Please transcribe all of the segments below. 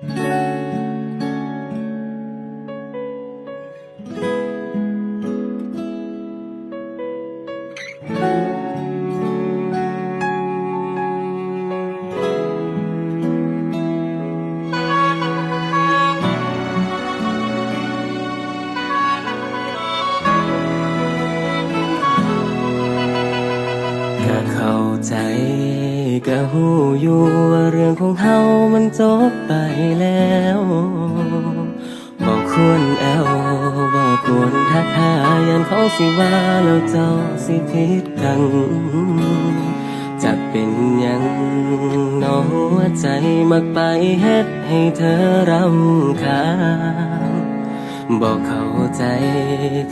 ก็ สิว่าแล้วเจ้าสิผิดกันจะเป็นยังน้องหัวใจมักไปเฮ็ดให้เธอรำคาญบอกเข้าใจ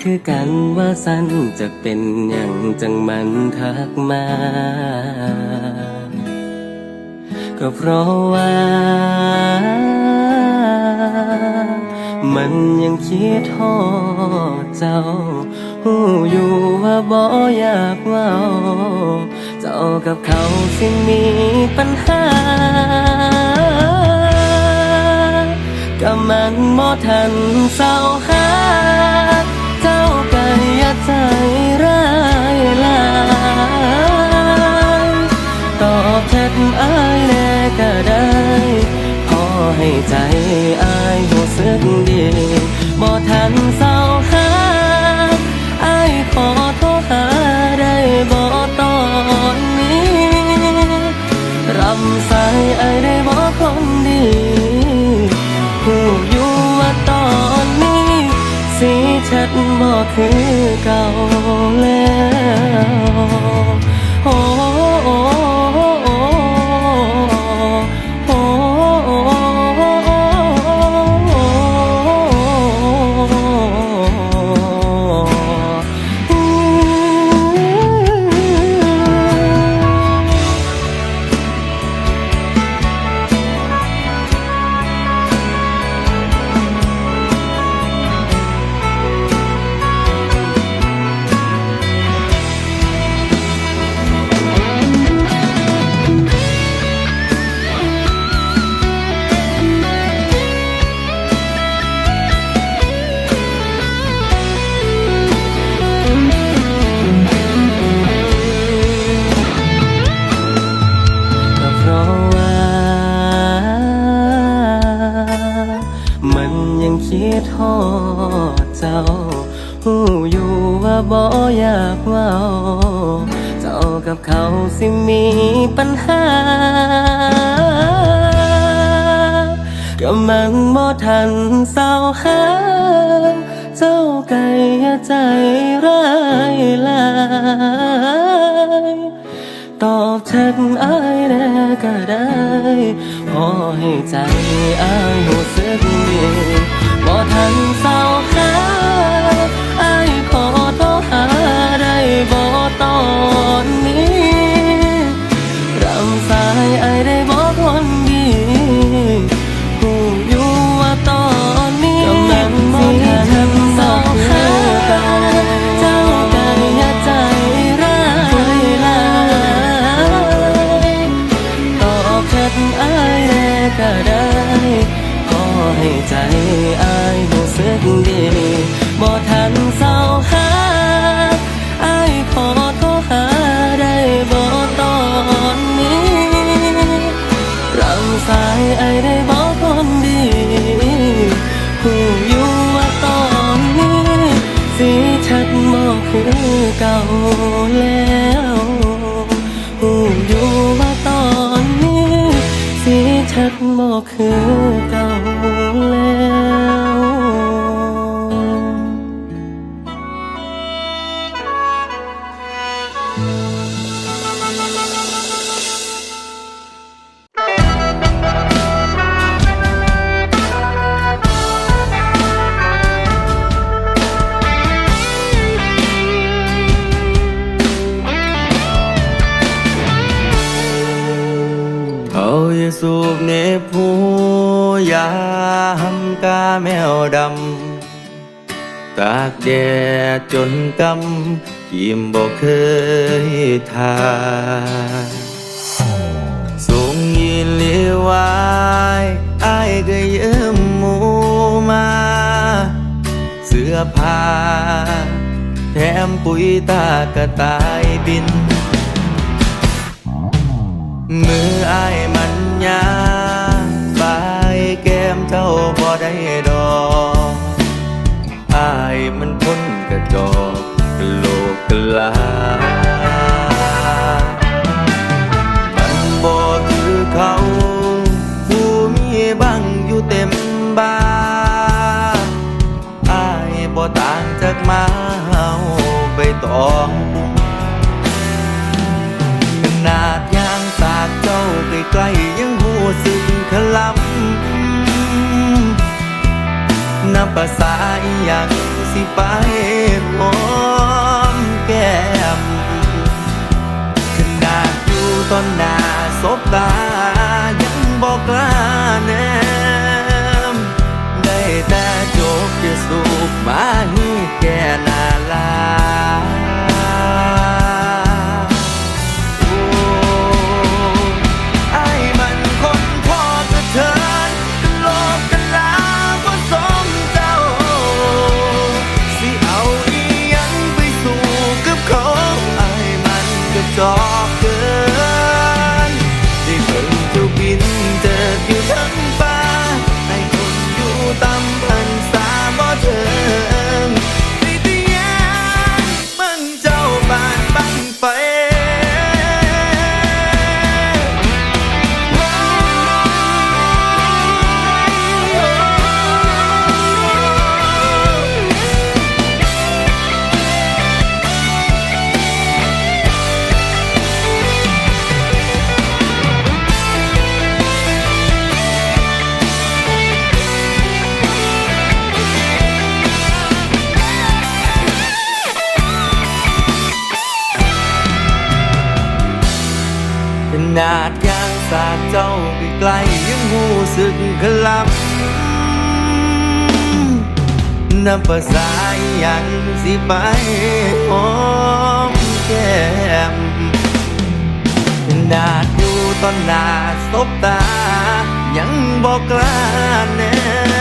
คือกันว่าสั้นจะเป็นอย่างจังมันทักมา ก็เพราะว่ามันยังคิดทอดเจ้า หูอยู่ว่าบ่อยากเว่าเจ้ากับเขาสิมีปัญหา ก็มันบ่ทันเศร้าหาเจ้าก็อย่าใจร้ายลายตอบแทนอายแน่ก็ได้พอให้ใจอายรู้สึกดีบ่ทันเศร้าำสายไอายได้บอกคนดีผู้อยู่ว่าตอนนี้ สีชัดบอกคือเก่าแล้วโอ้ กับเขาสิมีปัญหาก็มันบ่ทันเศร้าหาเจ้าไก่ใจร้ายลายตอบแทนอายแน่ก็ได้พอให้ใจอายรู้สึกดีบ่ทันเศร้าหาอายขอโทรหาได้บ่ตอนนี้ แล้วหูอยู่ว่าตอนนี้ สีชัดบอกคือ สูบเนผู้ยามกาแมวดำ ตากแดดจนกำกิมบอกเคยทานสูงยินเลี้ยวายอายก็เยิ้มมูมา เสื้อผ้า แถมปุ๋ยตากระตายบินมืออายมัน ลา มันบ่คือเขาผู้มีบังอยู่เต็มบ้านอายบ่ต่างจากมาเห่าใบตองขนาดยางสากเจ้าใกล้ๆยังหูสึกขลำนับภาษาอหยังสิไปหอ สูบมาให้แก่หนาลาโอ้ไอ้มันคนพอกระเทินกันโลกกันลาบ่สมเจ้า สิเอาอีหยังไปสู่กับเขาไอ้มันกระจอ นับภาษาอหยังสิไปหอมแก้มนาดอยู่ตอนหน้าสบตา ยังบอกกล้าแน่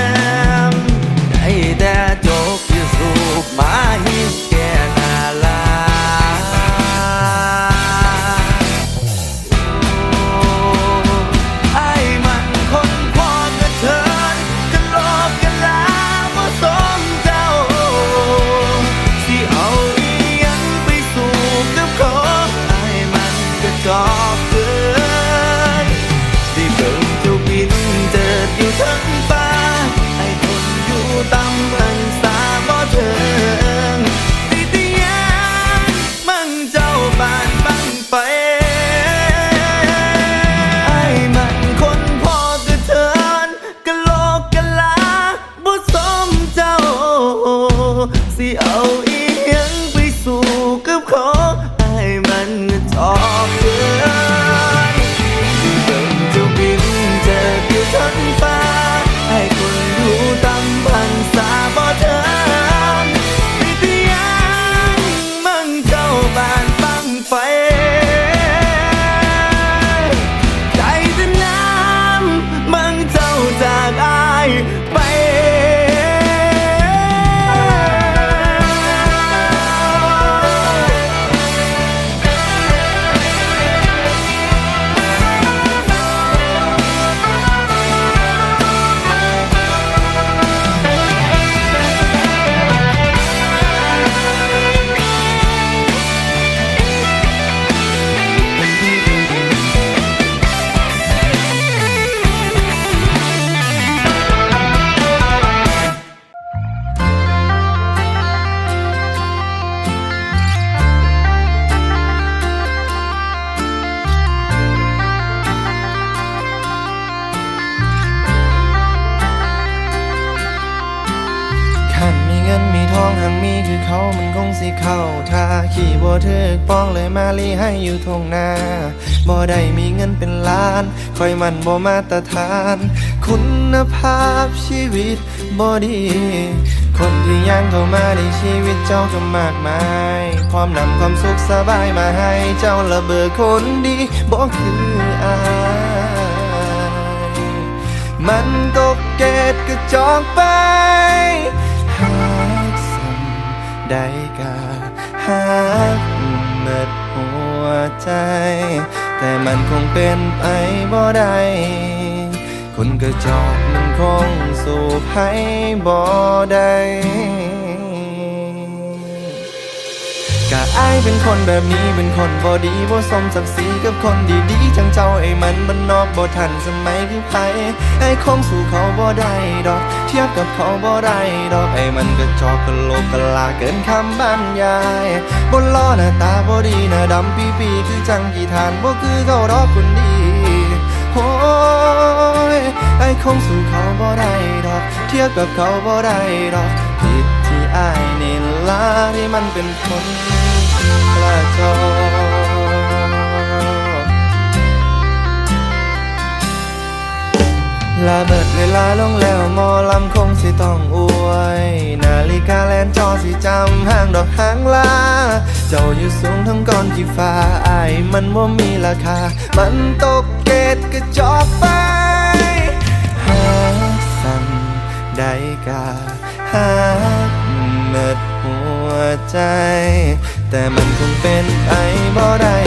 ป้องเลยมาลีให้อยู่ทงนาบ่ได้มีเงินเป็นล้าน คอยมันบ่มาตรฐาน คุณภาพชีวิตบ่ดี คนที่ยังเข้ามาในชีวิตเจ้าก็มากมาย พร้อมนำความสุขสบายมาให้เจ้าระเบิดคนดีบ่คืออายมันตกเกตกระจอกไปหากสได้กะหัก เมิดหัวใจ แต่มันคงเป็นไปบ่ได้คนกระจอกมันคงสู่ให้บ่ได้ กะอายเป็นคนแบบนี้เป็นคนบ่ดีบ่สมศักดิ์ศรีกับคนดีๆจังเจ้าไอ้มันมันนอกบ่ทันสมัยคือไผไอ้คงสู่เขาบ่ได้ดอก เทียบกับเขาบ่ได้ดอกไอ้มันก็จอกกะโหลกกะลาเกินคำบรรยายบนล้อหน้าตาบ่ดีหน้าดำปีปีคือจังกี่ทานบ่คือเขาดอกคนดีโอ้ยไอ้คงสู่เขาบ่ได้ดอก เทียบกับเขาบ่ได้ดอก อายนี่ล่ะที่มันเป็นคนกระจอกลาเบิดเวลาลงแล้วมอลำคงสิต้องอวย นาฬิกาแลนจอสิจำห้างดอกหางลา เจ้าอยู่สูงทั้งก้อนที่ฟ้าอายมันว่ามีราคา มันตกเกตกระจอกไปหาสั่นได้กาหา เมิดหัวใจ แต่มันคงเป็นไปบ่ได้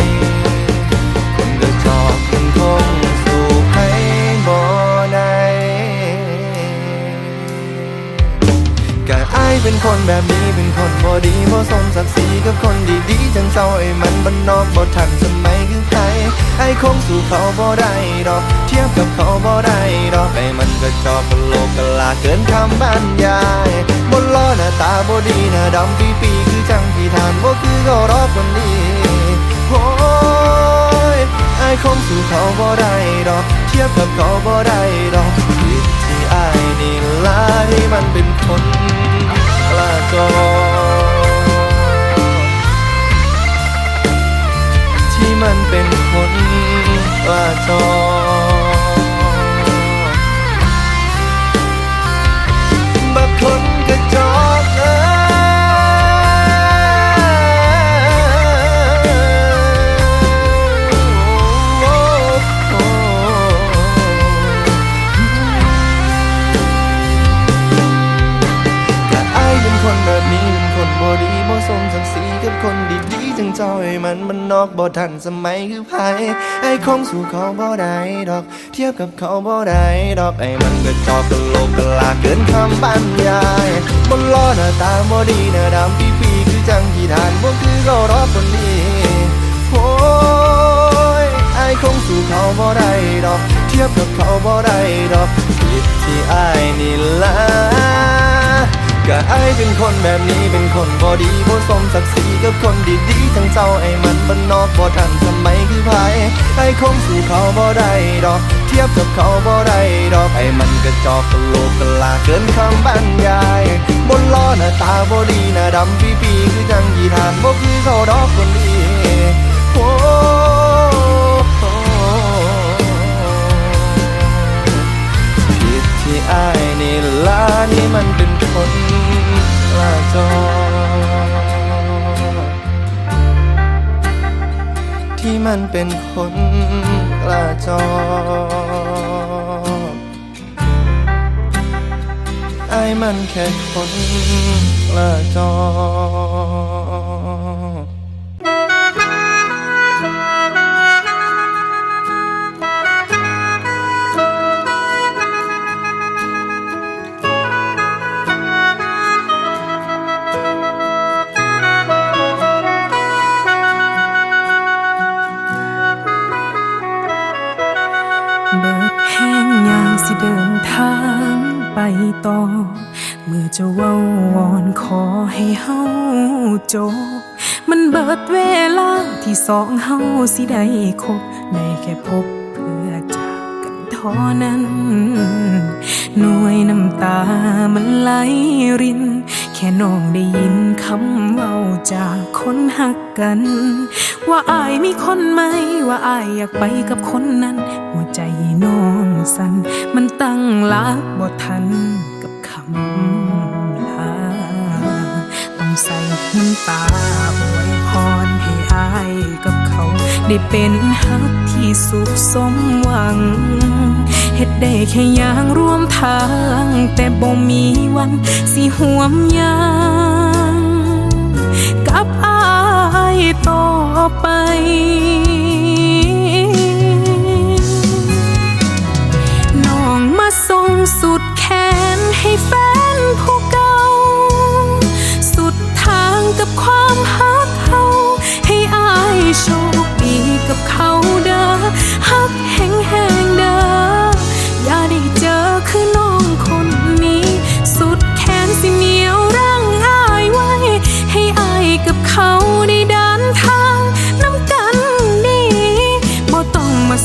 เป็นคนแบบนี้เป็นคนบ่ดีบ่สมศักดิ์ศรีกับคนดีๆจังเจ้าไอ้มันบ้านนอกบ่ทันสมัยคือใครไอ้คงสู่เขาบ่ได้ดอก เทียบกับเขาบ่ได้ดอกไอ้มันกระจอกกะโลกกลาเกินคำบรรยายบนล้อหน้าตาบ่ดีหน้าดำปีปีคือจังที่ทานบ่คือเขารอบคนดีโอ้ยไอ้คงสู่เขาบ่ได้ดอก เทียบกับเขาบ่ได้ดอกผิดที่ไอ้นี่ล่ะที่มันเป็นคน ละกอที่มันเป็นคนละจอ มันมันนอกบ่ทันสมัยคือไผไอ้คงสู่เขาบ่ได้ดอก เทียบกับเขาบ่ได้ดอกไอ้มันก็จอกกะโลกกะลาเกินคำบรรยายบนล้อหน้าตาบ่ดีหน้าดำปีปีๆคือจังที่ทานบ่คือเขารอบคนดีโอ้ยไอ้คงสู่เขาบ่ได้ดอก เทียบกับเขาบ่ได้ดอกผิดที่ไอ้นี่ละ ก็ไอเป็นคนแบบนี้เป็นคนบ่ดีบ่สมศักดิ์ศรีกับคนดีๆทั้งเจ้าไอ้มันบ้านนอกบ่ทันสมัยคือไผไอ้คงสู่เขาบ่ได้ดอก เทียบกับเขาบ่ได้ดอกไอ้มันกระจอกกะโลกกะลาเกินคำบรรยายบนล้อหน้าตาบ่ดีหน้าดำปีปีคือจังยีทานบ่คือเขาดอกคนดีโอ้ผิดที่อายนี่ล่ะนี่มันเป็นคน ละจอกที่มันเป็นคนกละจอไอ้มันแค่คนกละจอ สองเฮาสิได้คบได้แค่พบเพื่อจากกันเท่านั้น หน่วยน้ำตามันไหลริน แค่น้องได้ยินคำเว้าจากคนหักกัน ว่าอายมีคนไหม ว่าอายอยากไปกับคนนั้น หัวใจน้องสั่นมันตั้งหลักบ่ทันกับคำลาต้องใส่น้ำตาายกับเขา ได้เป็นฮักที่สุขสมหวังเฮ็ดได้แค่ย่างร่วมทาง แต่บ่มีวันสิห่วมยาง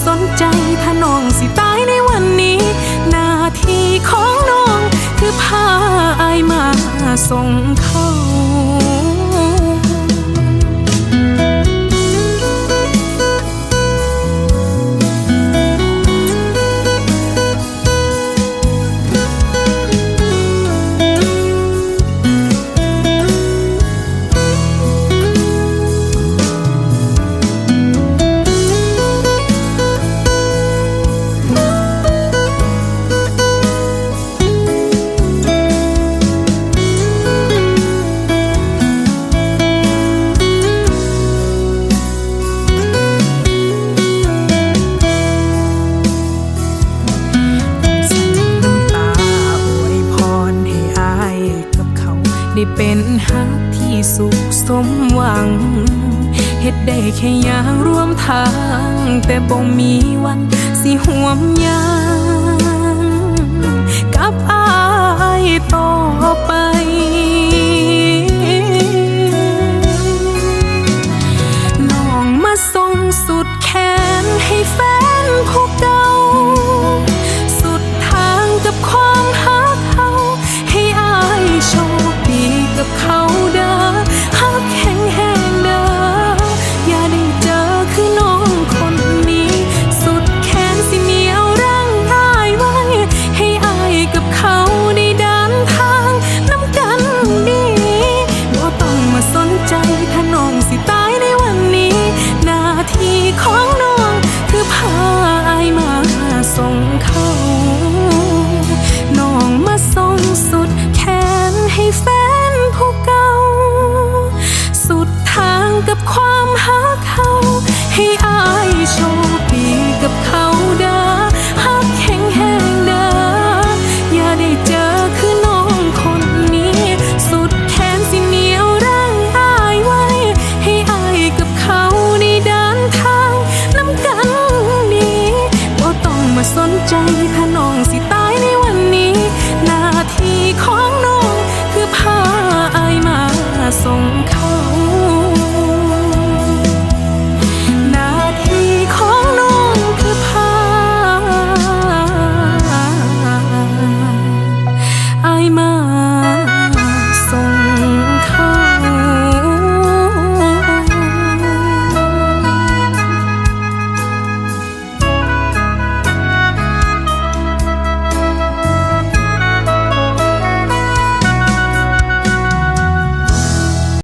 สนใจถ้าน้องสิตายในวันนี้ หน้าที่ของน้องคือพาอายมาส่งเขา บ่มีวัน สิหวงยา พาอายมาส่งเขาน้องมาส่งสุดแขนให้แฟนผู้เก่า สุดทางกับความหาเขา ให้อายชว์